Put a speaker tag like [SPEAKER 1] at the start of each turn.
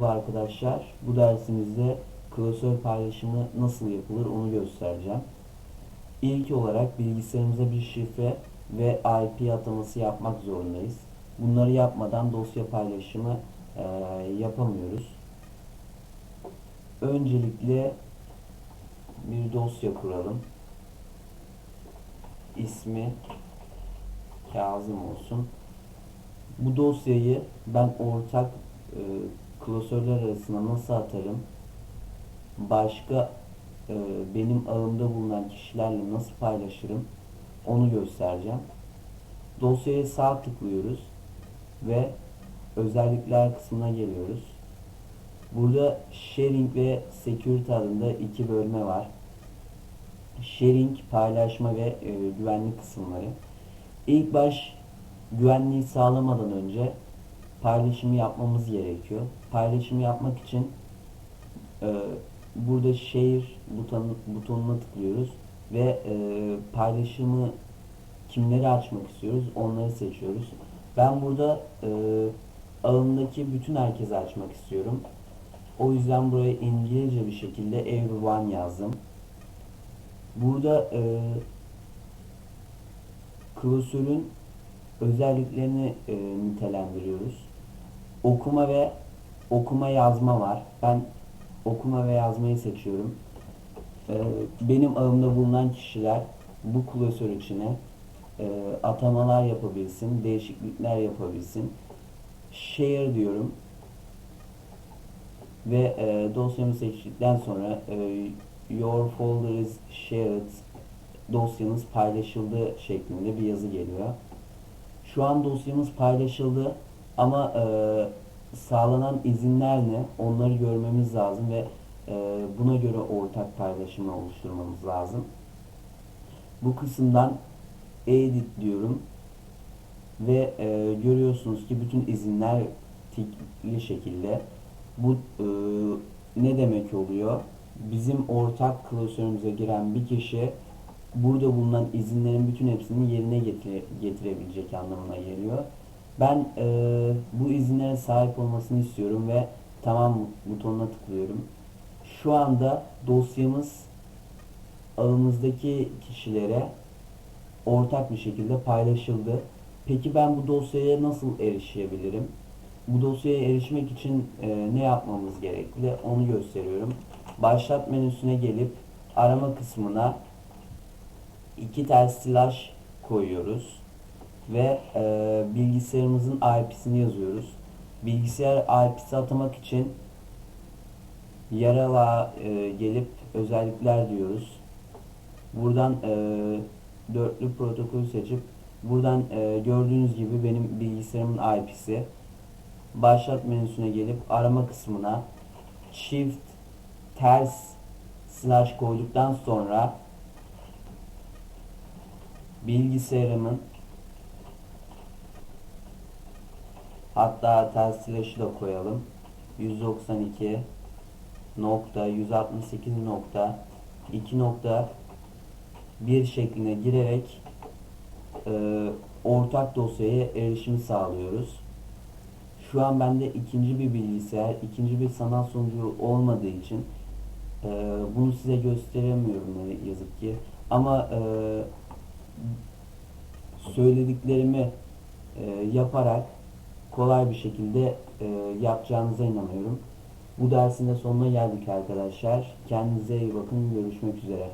[SPEAKER 1] Merhaba arkadaşlar. Bu dersimizde klasör paylaşımı nasıl yapılır onu göstereceğim. İlk olarak bilgisayarımıza bir şifre ve IP ataması yapmak zorundayız. Bunları yapmadan dosya paylaşımı eee, yapamıyoruz. Öncelikle bir dosya kuralım. İsmi Kazım olsun. Bu dosyayı ben ortak e, klasörler arasında nasıl atarım? Başka e, benim ağımda bulunan kişilerle nasıl paylaşırım? Onu göstereceğim. Dosyaya sağ tıklıyoruz ve özellikler kısmına geliyoruz. Burada sharing ve security adında iki bölme var. Sharing, paylaşma ve e, güvenlik kısımları. İlk baş güvenliği sağlamadan önce paylaşımı yapmamız gerekiyor. Paylaşımı yapmak için e, burada share butonu, butonuna tıklıyoruz ve e, paylaşımı kimleri açmak istiyoruz onları seçiyoruz. Ben burada e, ağımdaki bütün herkesi açmak istiyorum. O yüzden buraya İngilizce bir şekilde everyone yazdım. Burada e, klasörün özelliklerini e, nitelendiriyoruz. Okuma ve okuma yazma var. Ben okuma ve yazmayı seçiyorum. E, benim ağımda bulunan kişiler bu klasör içine e, atamalar yapabilsin, değişiklikler yapabilsin. Share diyorum. Ve e, dosyamı seçtikten sonra e, your folder is shared dosyanız paylaşıldı şeklinde bir yazı geliyor. Şu an dosyamız paylaşıldı ama e, sağlanan izinler ne? Onları görmemiz lazım ve e, buna göre ortak paylaşımı oluşturmamız lazım. Bu kısımdan edit diyorum ve e, görüyorsunuz ki bütün izinler tikli şekilde. Bu e, ne demek oluyor? Bizim ortak klasörümüze giren bir kişi burada bulunan izinlerin bütün hepsini yerine getire, getirebilecek anlamına geliyor. Ben e, bu izinlere sahip olmasını istiyorum ve tamam butonuna tıklıyorum. Şu anda dosyamız ağımızdaki kişilere ortak bir şekilde paylaşıldı. Peki ben bu dosyaya nasıl erişebilirim? Bu dosyaya erişmek için e, ne yapmamız gerekli onu gösteriyorum. Başlat menüsüne gelip arama kısmına iki tane slash koyuyoruz ve e, bilgisayarımızın IP'sini yazıyoruz. Bilgisayar IP'si atamak için yarala e, gelip özellikler diyoruz. Buradan e, dörtlü protokolü seçip buradan e, gördüğünüz gibi benim bilgisayarımın IP'si başlat menüsüne gelip arama kısmına shift ters slash koyduktan sonra bilgisayarımın hatta ters slash'ı da koyalım 192 nokta 168 nokta 2 nokta 1 şekline girerek e, ortak dosyaya erişimi sağlıyoruz. Şu an bende ikinci bir bilgisayar, ikinci bir sanal sunucu olmadığı için e, bunu size gösteremiyorum yazık ki. Ama e, söylediklerimi e, yaparak kolay bir şekilde e, yapacağınıza inanıyorum. Bu dersin de sonuna geldik arkadaşlar. Kendinize iyi bakın. Görüşmek üzere.